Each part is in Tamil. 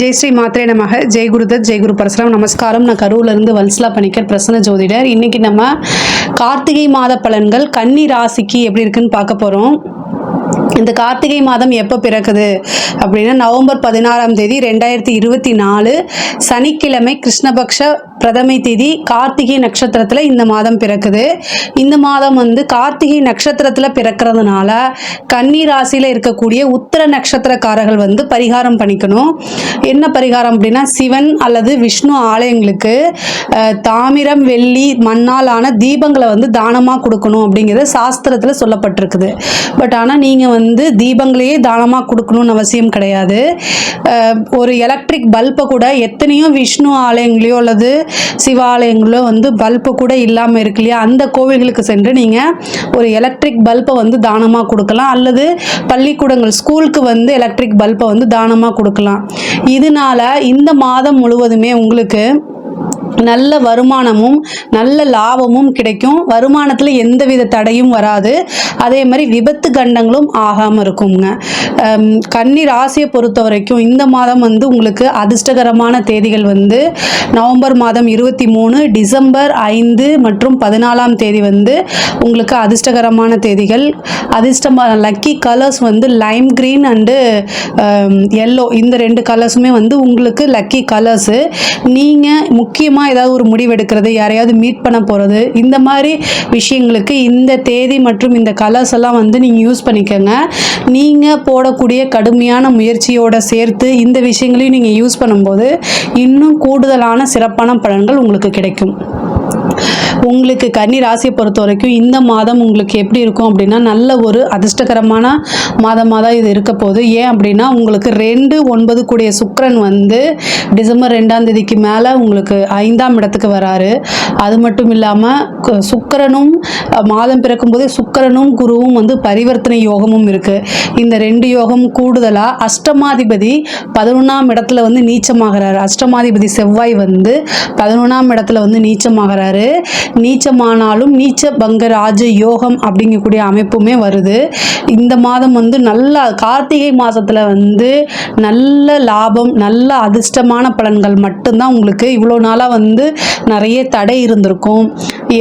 ஜெய் ஸ்ரீ மாத்திரை நமக. ஜெய் குருதத் ஜெய் குரு பரசுராம். நமஸ்காரம். நான் கரூர்லேருந்து வல்சலா பணிக்கர் பிரசன்ன ஜோதிடர். இன்னைக்கு நம்ம கார்த்திகை மாத பலன்கள் கன்னி ராசிக்கு எப்படி இருக்குன்னு பார்க்க போகிறோம் இந்த கார்த்திகை மாதம் எப்போ பிறக்குது அப்படின்னா நவம்பர் பதினாறாம் தேதி ரெண்டாயிரத்தி இருபத்தி நாலு சனிக்கிழமை கிருஷ்ணபக்ஷ பிரதமை தேதி கார்த்திகை நட்சத்திரத்தில் இந்த மாதம் பிறக்குது. இந்த மாதம் வந்து கார்த்திகை நட்சத்திரத்தில் பிறக்கிறதுனால கன்னி ராசியில் இருக்கக்கூடிய உத்தர நட்சத்திரக்காரர்கள் வந்து பரிகாரம் பண்ணிக்கணும். என்ன பரிகாரம் அப்படின்னா சிவன் அல்லது விஷ்ணு ஆலயங்களுக்கு தாமிரம் வெள்ளி மண்ணாலான தீபங்களை வந்து தானமாக கொடுக்கணும் அப்படிங்கிறது சாஸ்திரத்தில் சொல்லப்பட்டிருக்குது. பட் ஆனால் நீங்கள் வந்து தீபங்களையே தானமாக கொடுக்கணும்னு அவசியம் கிடையாது. ஒரு எலக்ட்ரிக் பல்பை கூட எத்தனையோ விஷ்ணு ஆலயங்களையோ அல்லது சிவாலயங்களில் வந்து பல்பு கூட இல்லாமல் இருக்கு இல்லையா? அந்த கோவில்களுக்கு சென்று நீங்கள் ஒரு எலக்ட்ரிக் பல்பை வந்து தானமாக கொடுக்கலாம். அல்லது பள்ளிக்கூடங்கள் ஸ்கூலுக்கு வந்து எலக்ட்ரிக் பல்பை வந்து தானமாக கொடுக்கலாம். இதனால இந்த மாதம் முழுவதுமே உங்களுக்கு நல்ல வருமானமும் நல்ல லாபமும் கிடைக்கும். வருமானத்தில் எந்தவித தடையும் வராது. அதே மாதிரி விபத்து கண்டங்களும் ஆகாமல் இருக்குங்க. கன்னி ராசியை பொறுத்த வரைக்கும் இந்த மாதம் வந்து உங்களுக்கு அதிர்ஷ்டகரமான தேதிகள் வந்து நவம்பர் மாதம் இருபத்தி மூணு டிசம்பர் ஐந்து மற்றும் பதினாலாம் தேதி வந்து உங்களுக்கு அதிர்ஷ்டகரமான தேதிகள். அதிர்ஷ்டமான லக்கி கலர்ஸ் வந்து லைம் க்ரீன் அண்டு எல்லோ இந்த ரெண்டு கலர்ஸுமே வந்து உங்களுக்கு லக்கி கலர்ஸு நீங்கள் முக்கியமாக ஏதாவது ஒரு முடிவு எடுக்கிறது யாரையாவது மீட் பண்ண போகிறது இந்த மாதிரி விஷயங்களுக்கு இந்த தேதி மற்றும் இந்த கலர்ஸ் எல்லாம் வந்து நீங்கள் யூஸ் பண்ணிக்கோங்க. நீங்கள் போடக்கூடிய கடுமையான முயற்சியோட சேர்த்து இந்த விஷயங்களையும் நீங்கள் யூஸ் பண்ணும்போது இன்னும் கூடுதலான சிறப்பான பலன்கள் உங்களுக்கு கிடைக்கும். உங்களுக்கு கன்னி ராசியை பொறுத்த வரைக்கும் இந்த மாதம் உங்களுக்கு எப்படி இருக்கும் அப்படின்னா நல்ல ஒரு அதிர்ஷ்டகரமான மாதமாக தான் இது இருக்க போகுது. ஏன் அப்படின்னா உங்களுக்கு ரெண்டு ஒன்பது கூடிய சுக்கரன் வந்து டிசம்பர் ரெண்டாம் தேதிக்கு மேலே உங்களுக்கு ஐந்தாம் இடத்துக்கு வராரு. அது மட்டும் இல்லாமல் சுக்கரனும் மாதம் பிறக்கும் போதே சுக்கரனும் குருவும் வந்து பரிவர்த்தனை யோகமும் இருக்குது இந்த ரெண்டு யோகம் கூடுதலாக அஷ்டமாதிபதி பதினொன்றாம் இடத்துல வந்து நீச்சமாகிறாரு. அஷ்டமாதிபதி செவ்வாய் வந்து பதினொன்றாம் இடத்துல வந்து நீச்சமாகிறாரு. நீச்சமானாலும் நீச்ச பங்க ராஜ யோகம் அப்படிங்கக்கூடிய அமைப்புமே வருது. இந்த மாதம் வந்து நல்ல கார்த்திகை மாதத்தில் வந்து நல்ல லாபம் நல்ல அதிர்ஷ்டமான பலன்கள் மட்டும்தான் உங்களுக்கு இவ்வளோ நாளாக வந்து நிறைய தடை இருந்திருக்கும்.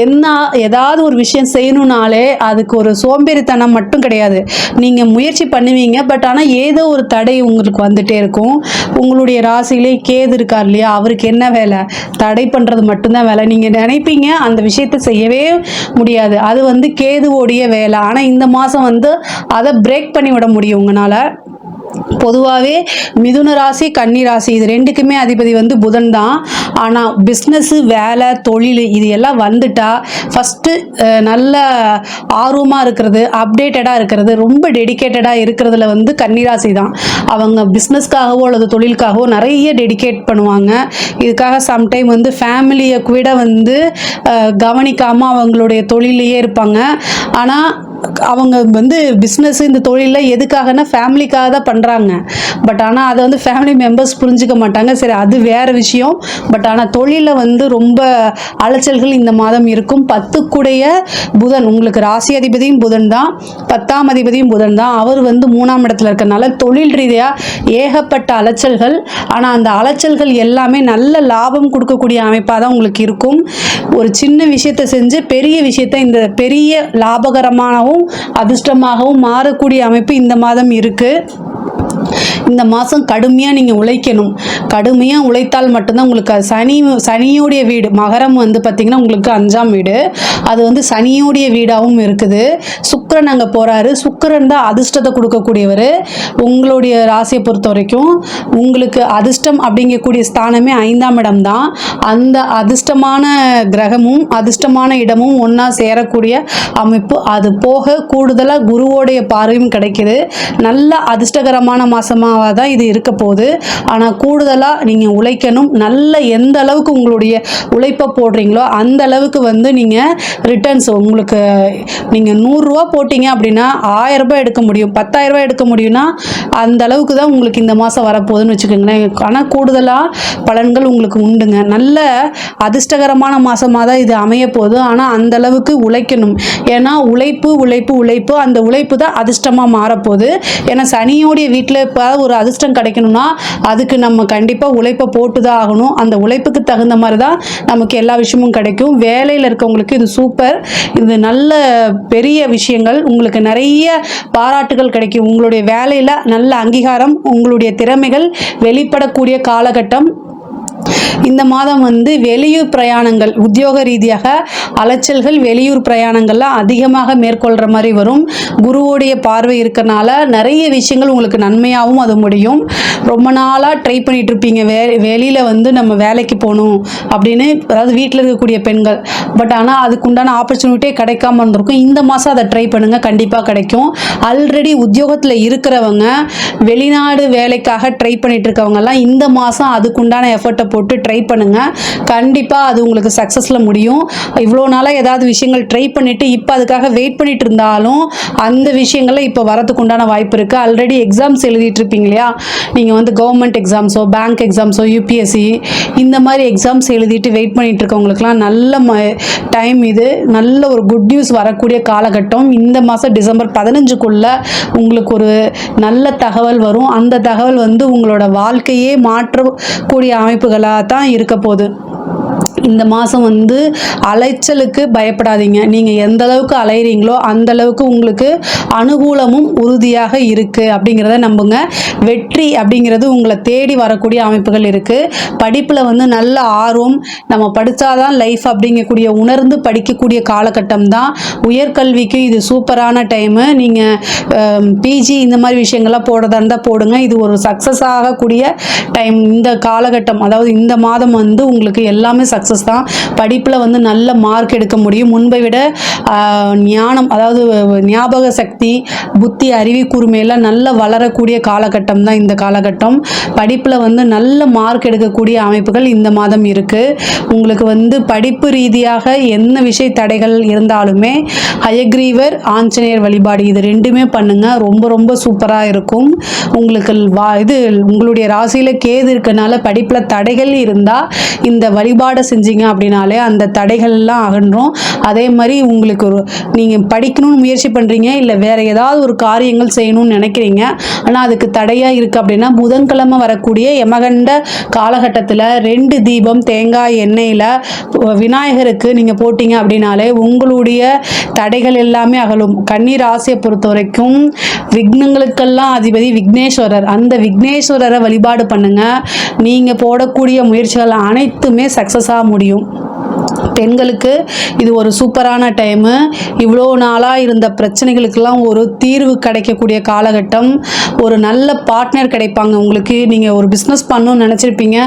என்ன ஏதாவது ஒரு விஷயம் செய்யணுனாலே அதுக்கு ஒரு சோம்பேறித்தனம் மட்டும் கிடையாது. நீங்கள் முயற்சி பண்ணுவீங்க பட் ஆனால் ஏதோ ஒரு தடை உங்களுக்கு வந்துட்டே இருக்கும். உங்களுடைய ராசியிலே கேது இருக்கார் இல்லையா அவருக்கு என்ன வேலை? தடை பண்ணுறது மட்டும்தான் வேலை. நீங்கள் நினைப்பீங்க அந்த விஷயத்தை செய்யவே முடியாது. அது வந்து கேதுவோடைய வேலை. ஆனால் இந்த மாதம் வந்து அதை பிரேக் பண்ணி விட முடியும் உங்களால். பொதுவாகவே மிதுன ராசி கன்னி ராசி இது ரெண்டுக்குமே அதிபதி வந்து புதன் தான். ஆனால் பிஸ்னஸ்ஸு வேலை தொழில் இது எல்லாம் வந்துட்டா ஃபஸ்ட்டு நல்ல ஆர்வமாக இருக்கிறது அப்டேட்டடாக இருக்கிறது ரொம்ப டெடிகேட்டடாக இருக்கிறதுல வந்து கன்னி ராசி தான். அவங்க பிஸ்னஸ்க்காகவோ அல்லது தொழிலுக்காகவோ நிறைய டெடிகேட் பண்ணுவாங்க. இதுக்காக சம்டைம் வந்து ஃபேமிலியை கூட வந்து கவனிக்காமல் அவங்களுடைய தொழிலையே இருப்பாங்க. ஆனால் அவங்க வந்து பிஸ்னஸ் இந்த தொழிலில் எதுக்காகனா ஃபேமிலிக்காக தான் பண்ணுறாங்க பட் ஆனால் அதை வந்து ஃபேமிலி மெம்பர்ஸ் புரிஞ்சுக்க மாட்டாங்க. சரி அது வேறு விஷயம். பட் ஆனால் தொழிலில் வந்து ரொம்ப அலைச்சல்கள் இந்த மாதம் இருக்கும். பத்துக்குடைய புதன் உங்களுக்கு ராசி அதிபதியும் புதன் தான். பத்தாம் அதிபதியும் புதன் தான். அவர் வந்து மூணாம் இடத்துல இருக்கனால தொழில் ரீதியாக ஏகப்பட்ட அலைச்சல்கள். ஆனால் அந்த அலைச்சல்கள் எல்லாமே நல்ல லாபம் கொடுக்கக்கூடிய அமைப்பாக தான் உங்களுக்கு இருக்கும். ஒரு சின்ன விஷயத்தை செஞ்சு பெரிய விஷயத்தை இந்த பெரிய லாபகரமானவும் அதிர்ஷ்டமாகவும் மாறக்கூடிய அமைப்பு இந்த மாதம் இருக்குது இந்த மாதம் கடுமையாக நீங்கள் உழைக்கணும். கடுமையாக உழைத்தால் மட்டும்தான் உங்களுக்கு அது சனி சனியோடைய வீடு. மகரம் வந்து பார்த்திங்கன்னா உங்களுக்கு அஞ்சாம் வீடு. அது வந்து சனியோடைய வீடாகவும் இருக்குது. சுக்கரன் அங்கே போகிறாரு சுக்கரன் தான் அதிர்ஷ்டத்தை கொடுக்கக்கூடியவர். உங்களுடைய ராசியை பொறுத்த வரைக்கும் உங்களுக்கு அதிர்ஷ்டம் அப்படிங்கக்கூடிய ஸ்தானமே ஐந்தாம் இடம் தான். அந்த அதிர்ஷ்டமான கிரகமும் அதிர்ஷ்டமான இடமும் ஒன்றா சேரக்கூடிய அமைப்பு. அது போக கூடுதலாக குருவோடைய பார்வையும் கிடைக்குது. நல்ல அதிர்ஷ்டகரமான மாதமாக தான் இது இருக்க போகுது. ஆனால் கூடுதலாக நீங்கள் உழைக்கணும். நல்ல எந்த அளவுக்கு உங்களுடைய உழைப்பை போடுறீங்களோ அந்த அளவுக்கு வந்து நீங்கள் ரிட்டர்ன்ஸ் உங்களுக்கு நீங்கள் நூறுரூவா போட்டிங்க அப்படின்னா ஆயிரம் எடுக்க முடியும். பத்தாயிரம் ரூபாய் எடுக்க முடியும்னா அந்த அளவுக்கு தான் உங்களுக்கு இந்த மாதம் வரப்போகுதுன்னு வச்சுக்கோங்களேன். ஆனால் கூடுதலாக பலன்கள் உங்களுக்கு உண்டுங்க. நல்ல அதிர்ஷ்டகரமான மாதமாக தான் இது அமைய போகுது. ஆனால் அந்த அளவுக்கு உழைக்கணும். ஏன்னா உழைப்பு உழைப்பு உழைப்பு அந்த உழைப்பு தான் அதிர்ஷ்டமாக மாறப்போகுது. ஏன்னா சனியோடைய வீட்டில் அதாவது ஒரு அதிர்ஷ்டம் கிடைக்கணும்னா அதுக்கு நம்ம கண்டிப்பாக உழைப்பை போட்டு தான் ஆகணும். அந்த உழைப்புக்கு தகுந்த மாதிரி தான் நமக்கு எல்லா விஷயமும் கிடைக்கும். வேலையில் இருக்கவங்களுக்கு இது சூப்பர் இது நல்ல பெரிய விஷயங்கள். உங்களுக்கு நிறைய பாராட்டுகள் கிடைக்கும். உங்களுடைய வேலையில் நல்ல அங்கீகாரம் உங்களுடைய திறமைகள் வெளிப்படக்கூடிய காலகட்டம். இந்த மாதம் வந்து வெளியூர் பிரயாணங்கள் உத்தியோக ரீதியாக அலைச்சல்கள் வெளியூர் பிரயாணங்கள்லாம் அதிகமாக மேற்கொள்கிற மாதிரி வரும். குருவோடைய பார்வை இருக்கறனால நிறைய விஷயங்கள் உங்களுக்கு நன்மையாகவும் அது முடியும். ரொம்ப நாளாக ட்ரை பண்ணிட்டு இருப்பீங்க. வே வெளியில் வந்து நம்ம வேலைக்கு போகணும் அப்படின்னு அதாவது வீட்டில் இருக்கக்கூடிய பெண்கள். பட் ஆனால் அதுக்குண்டான ஆப்பர்ச்சுனிட்டியே கிடைக்காம இருந்திருக்கும். இந்த மாதம் அதை ட்ரை பண்ணுங்கள் கண்டிப்பாக கிடைக்கும். ஆல்ரெடி உத்தியோகத்தில் இருக்கிறவங்க வெளிநாடு வேலைக்காக ட்ரை பண்ணிட்டு இருக்கவங்கெல்லாம் இந்த மாதம் அதுக்குண்டான எஃபர்ட்டை போட்டு ட்ரை பண்ணுங்கள் கண்டிப்பாக அது உங்களுக்கு சக்ஸஸில் முடியும். இவ்வளோ நாளாக ஏதாவது விஷயங்கள் ட்ரை பண்ணிவிட்டு இப்போ அதுக்காக வெயிட் பண்ணிட்டு இருந்தாலும் அந்த விஷயங்கள்ல இப்போ வரதுக்கு உண்டான வாய்ப்பு இருக்குது ஆல்ரெடி எக்ஸாம்ஸ் எழுதிட்டு இருப்பீங்க இல்லையா? நீங்கள் வந்து கவர்மெண்ட் எக்ஸாம்ஸோ பேங்க் எக்ஸாம்ஸோ யூபிஎஸ்சி இந்த மாதிரி எக்ஸாம்ஸ் எழுதிட்டு வெயிட் பண்ணிட்டு இருக்கவங்களுக்குலாம் நல்ல டைம் இது. நல்ல ஒரு குட் நியூஸ் வரக்கூடிய காலகட்டம். இந்த மாதம் டிசம்பர் பதினஞ்சுக்குள்ளே உங்களுக்கு ஒரு நல்ல தகவல் வரும். அந்த தகவல் வந்து உங்களோட வாழ்க்கையே மாற்றக்கூடிய அமைப்புகள் அமைப்புகளாக தான் இருக்க போகுது இந்த மாதம் வந்து அலைச்சலுக்கு பயப்படாதீங்க. நீங்கள் எந்த அளவுக்கு அலையிறீங்களோ அந்த அளவுக்கு உங்களுக்கு அனுகூலமும் உறுதியாக இருக்குது அப்படிங்கிறத நம்புங்க. வெற்றி அப்படிங்கிறது உங்களை தேடி வரக்கூடிய அமைப்புகள் இருக்குது படிப்பில் வந்து நல்ல ஆர்வம் நம்ம படித்தாதான் லைஃப் அப்படிங்கக்கூடிய உணர்ந்து படிக்கக்கூடிய காலகட்டம் தான். உயர்கல்விக்கு இது சூப்பரான டைமு நீங்கள் பிஜி இந்த மாதிரி விஷயங்கள்லாம் போடுறதா இருந்தால் போடுங்க. இது ஒரு சக்ஸஸ் ஆகக்கூடிய டைம் இந்த காலகட்டம் அதாவது இந்த மாதம் வந்து உங்களுக்கு எல்லாமே சக்ஸஸ் தான் படிப்பில் வந்து நல்ல மார்க் எடுக்க முடியும். முன்பை விட ஞானம் அதாவது ஞாபக சக்தி புத்தி அறிவி கூர்மையெல்லாம் நல்ல வளரக்கூடிய காலகட்டம் தான் இந்த காலகட்டம். படிப்பில் வந்து நல்ல மார்க் எடுக்கக்கூடிய அமைப்புகள் இந்த மாதம் இருக்குது உங்களுக்கு வந்து படிப்பு ரீதியாக என்ன விஷய தடைகள் இருந்தாலுமே ஹயக்ரீவர் ஆஞ்சநேயர் வழிபாடு இது ரெண்டுமே பண்ணுங்க. ரொம்ப ரொம்ப சூப்பராக இருக்கும். உங்களுக்கு வா இது உங்களுடைய ராசியில் கேது இருக்கனால படிப்பில் தடைகள் இருந்தால் இந்த வழிபாடை செஞ்சீங்க அப்படின்னாலே அந்த தடைகள் எல்லாம் அகன்றும். அதே மாதிரி உங்களுக்கு ஒரு நீங்கள் படிக்கணும்னு முயற்சி பண்ணுறீங்க இல்லை வேறு ஏதாவது ஒரு காரியங்கள் செய்யணும்னு நினைக்கிறீங்க ஆனால் அதுக்கு தடையாக இருக்குது அப்படின்னா புதன்கிழமை வரக்கூடிய எமகண்ட காலகட்டத்தில் ரெண்டு தீபம் தேங்காய் எண்ணெயில் விநாயகருக்கு நீங்கள் போட்டீங்க அப்படின்னாலே உங்களுடைய தடைகள் எல்லாமே அகலும். கண்ணீர் ஆசையை பொறுத்த வரைக்கும் விக்னங்களுக்கெல்லாம் அதிபதி விக்னேஸ்வரர். அந்த விக்னேஸ்வரரை வழிபாடு பண்ணுங்க. நீங்கள் போடக்கூடிய முயற்சிகள் அனைத்துமே சக்ஸஸாக முடியும். பெண்களுக்கு இது ஒரு சூப்பரான டைமு இவ்வளோ நாளாக இருந்த பிரச்சனைகளுக்கெல்லாம் ஒரு தீர்வு கிடைக்கக்கூடிய காலகட்டம். ஒரு நல்ல பார்ட்னர் கிடைப்பாங்க உங்களுக்கு. நீங்கள் ஒரு பிஸ்னஸ் பண்ணணும்னு நினச்சிருப்பீங்க.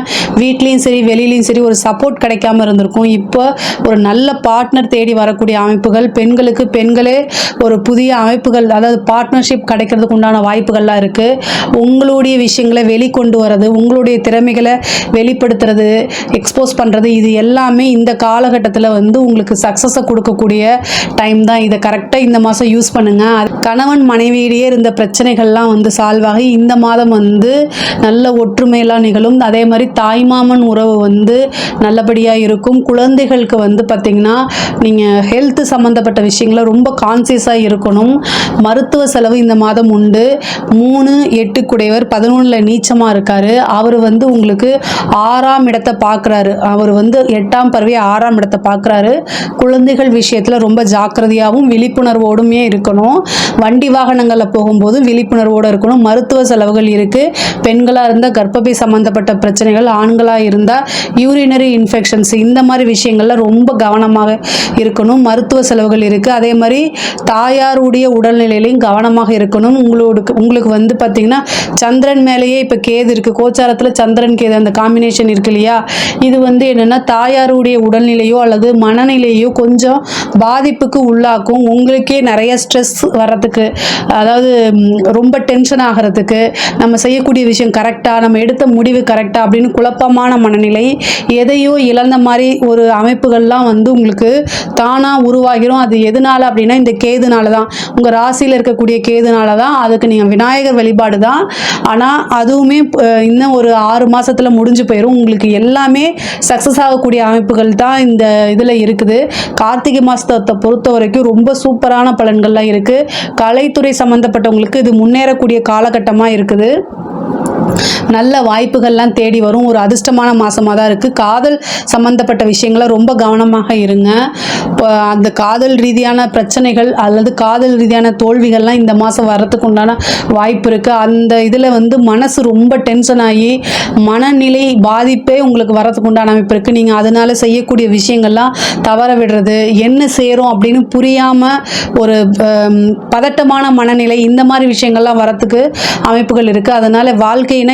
வீட்லேயும் சரி வெளியிலையும் சரி ஒரு சப்போர்ட் கிடைக்காம இருந்திருக்கும். இப்போ ஒரு நல்ல பார்ட்னர் தேடி வரக்கூடிய அமைப்புகள் பெண்களுக்கு பெண்களே ஒரு புதிய அமைப்புகள் அதாவது பார்ட்னர்ஷிப் கிடைக்கிறதுக்கு உண்டான வாய்ப்புகள்லாம் இருக்குது உங்களுடைய விஷயங்களை வெளிக்கொண்டு வர்றது உங்களுடைய திறமைகளை வெளிப்படுத்துறது எக்ஸ்போஸ் பண்ணுறது இது எல்லாமே இந்த கால காலகட்டத்தில் வந்து உங்களுக்கு சக்ஸஸை கொடுக்கக்கூடிய டைம் தான் இதை கரெக்டாக இந்த மாதம் யூஸ் பண்ணுங்கள் கணவன் மனைவியிடையே இருந்த பிரச்சனைகள்லாம் வந்து சால்வ் ஆகி இந்த மாதம் வந்து நல்ல ஒற்றுமையெல்லாம் நிகழும். அதே மாதிரி தாய்மாமன் உறவு வந்து நல்லபடியாக இருக்கும். குழந்தைகளுக்கு வந்து பார்த்திங்கன்னா நீங்கள் ஹெல்த் சம்மந்தப்பட்ட விஷயங்கள ரொம்ப கான்சியஸாக இருக்கணும். மருத்துவ செலவு இந்த மாதம் உண்டு. மூணு எட்டு குடையவர் பதினொன்றில் நீச்சமாக இருக்கார். அவர் வந்து உங்களுக்கு ஆறாம் இடத்தை பார்க்குறாரு அவர் வந்து எட்டாம் பறவை ஆறாம் இடத்தை பார்க்குறாரு. குழந்தைகள் விஷயத்தில் ரொம்ப ஜாக்கிரதையாகவும் விழிப்புணர்வோடுமே இருக்கணும். வண்டி வாகனங்களில் போகும்போது விழிப்புணர்வோடு இருக்கணும். மருத்துவ செலவுகள் இருக்குது பெண்களாக இருந்தால் கர்ப்பப்பை சம்மந்தப்பட்ட பிரச்சனைகள் ஆண்களாக இருந்தால் யூரினரி இன்ஃபெக்ஷன்ஸ் இந்த மாதிரி விஷயங்கள்ல ரொம்ப கவனமாக இருக்கணும். மருத்துவ செலவுகள் இருக்குது அதே மாதிரி தாயாருடைய உடல்நிலையிலையும் கவனமாக இருக்கணும் உங்களோட உங்களுக்கு வந்து பார்த்திங்கன்னா சந்திரன் மேலேயே இப்போ கேது இருக்குது கோச்சாரத்தில் சந்திரன் கேது அந்த காம்பினேஷன் இருக்கு இல்லையா? இது வந்து என்னென்னா தாயாருடைய உடல்நிலை உடல்நிலையோ அல்லது மனநிலையோ கொஞ்சம் பாதிப்புக்கு உள்ளாக்கும். உங்களுக்கே நிறைய ஸ்ட்ரெஸ் வர்றதுக்கு அதாவது ரொம்ப டென்ஷன் ஆகிறதுக்கு நம்ம செய்யக்கூடிய விஷயம் கரெக்டாக நம்ம எடுத்த முடிவு கரெக்டாக அப்படின்னு குழப்பமான மனநிலை எதையோ இழந்த மாதிரி ஒரு அமைப்புகள்லாம் வந்து உங்களுக்கு தானாக உருவாகிரும். அது எதனால் அப்படின்னா இந்த கேதுனால தான். உங்கள் ராசியில் இருக்கக்கூடிய கேதுனால தான் அதுக்கு நீங்கள் விநாயகர் வழிபாடு தான். ஆனால் அதுவுமே இன்னும் ஒரு ஆறு மாதத்தில் முடிஞ்சு போயிடும் உங்களுக்கு எல்லாமே சக்ஸஸ் ஆகக்கூடிய அமைப்புகள் தான் இந்த இதில் இருக்குது. கார்த்திகை மாதத்தை பொறுத்த வரைக்கும் ரொம்ப சூப்பரான பலன்கள்லாம் இருக்குது கலைத்துறை சம்மந்தப்பட்டவங்களுக்கு இது முன்னேறக்கூடிய காலகட்டமாக இருக்குது. நல்ல வாய்ப்புகள்லாம் தேடி வரும். ஒரு அதிர்ஷ்டமான மாதமாக தான் இருக்குது காதல் சம்மந்தப்பட்ட விஷயங்களை ரொம்ப கவனமாக இருங்க. அந்த காதல் ரீதியான பிரச்சனைகள் அல்லது காதல் ரீதியான தோல்விகள்லாம் இந்த மாதம் வர்றதுக்கு உண்டான வாய்ப்பு இருக்குது அந்த இதில் வந்து மனசு ரொம்ப டென்ஷன் ஆகி மனநிலை பாதிப்பே உங்களுக்கு வரதுக்கு உண்டான அமைப்பு இருக்குது நீங்கள் அதனால் செய்யக்கூடிய விஷயங்கள்லாம் தவற விடுறது என்ன செய்கிறோம் அப்படின்னு புரியாமல் ஒரு பதட்டமான மனநிலை இந்த மாதிரி விஷயங்கள்லாம் வரத்துக்கு அமைப்புகள் இருக்குது அதனால்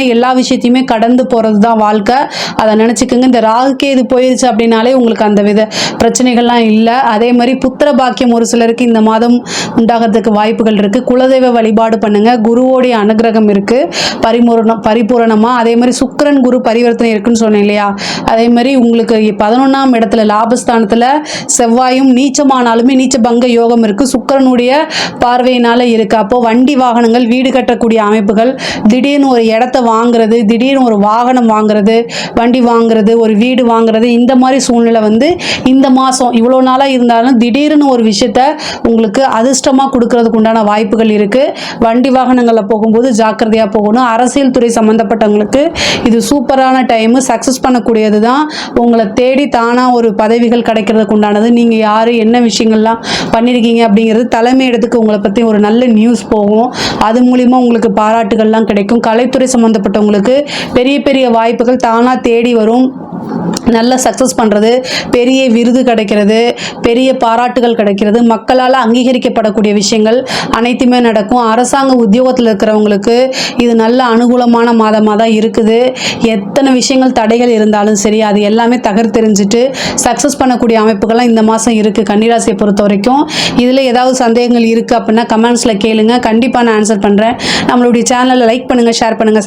அப்படின்னா எல்லா விஷயத்தையுமே கடந்து போகிறது தான் வாழ்க்கை. அதை நினச்சிக்கோங்க. இந்த ராகுக்கேது போயிடுச்சு அப்படின்னாலே உங்களுக்கு அந்த வித பிரச்சனைகள்லாம் இல்லை. அதே மாதிரி புத்திர பாக்கியம் ஒரு சிலருக்கு இந்த மாதம் உண்டாகிறதுக்கு வாய்ப்புகள் இருக்குது குலதெய்வ வழிபாடு பண்ணுங்கள் குருவோடைய அனுகிரகம் இருக்குது பரிமூரணம் பரிபூரணமாக அதே மாதிரி சுக்கிரன் குரு பரிவர்த்தனை இருக்குன்னு சொன்னேன் இல்லையா? அதே மாதிரி உங்களுக்கு பதினொன்றாம் இடத்துல லாபஸ்தானத்தில் செவ்வாயும் நீச்சமானாலுமே நீச்ச பங்க யோகம் இருக்குது சுக்கிரனுடைய பார்வையினால் இருக்குது அப்போது வண்டி வாகனங்கள் வீடு கட்டக்கூடிய அமைப்புகள் திடீர்னு ஒரு இடத்த வாங்குறது திடீர்னு ஒரு வாகனம் வாங்குறது வண்டி வாங்குறது ஒரு வீடு வாங்குறது இந்த மாதிரி சூழ்நிலை வந்து இந்த மாதம் இவ்வளோ நாளாக இருந்தாலும் திடீர்னு ஒரு விஷயத்த உங்களுக்கு அதிர்ஷ்டமாக கொடுக்கறதுக்கு உண்டான வாய்ப்புகள் இருக்குது வண்டி வாகனங்களில் போகும்போது ஜாக்கிரதையாக போகணும். அரசியல் துறை சம்மந்தப்பட்டவங்களுக்கு இது சூப்பரான டைமு சக்ஸஸ் பண்ணக்கூடியது தான் உங்களை தேடி தானாக ஒரு பதவிகள் கிடைக்கிறதுக்கு உண்டானது. நீங்கள் யார் என்ன விஷயங்கள்லாம் பண்ணியிருக்கீங்க அப்படிங்கிறது தலைமை இடத்துக்கு உங்களை பற்றி ஒரு நல்ல நியூஸ் போகும். அது மூலிமா உங்களுக்கு பாராட்டுகள்லாம் கிடைக்கும். கலைத்துறை சம்மந்தப்பட்டவங்களுக்கு பெரிய பெரிய வாய்ப்புகள் தானாக தேடி வரும். நல்ல சக்ஸஸ் பண்ணுறது பெரிய விருது கிடைக்கிறது பெரிய பாராட்டுகள் கிடைக்கிறது மக்களால் அங்கீகரிக்கப்படக்கூடிய விஷயங்கள் அனைத்துமே நடக்கும். அரசாங்க உத்தியோகத்தில் இருக்கிறவங்களுக்கு இது நல்ல அனுகூலமான மாதமாக தான் இருக்குது. எத்தனை விஷயங்கள் தடைகள் இருந்தாலும் சரி அது எல்லாமே தகர்த்தெறிஞ்சிட்டு சக்ஸஸ் பண்ணக்கூடிய அமைப்புகள்லாம் இந்த மாதம் இருக்குது கன்னிராசியை பொறுத்த வரைக்கும். இதில் ஏதாவது சந்தேகங்கள் இருக்குது அப்படின்னா கமெண்ட்ஸில் கேளுங்க. கண்டிப்பாக நான் ஆன்சர் பண்ணுறேன் நம்மளுடைய சேனலை லைக் பண்ணுங்கள் ஷேர் பண்ணுங்கள்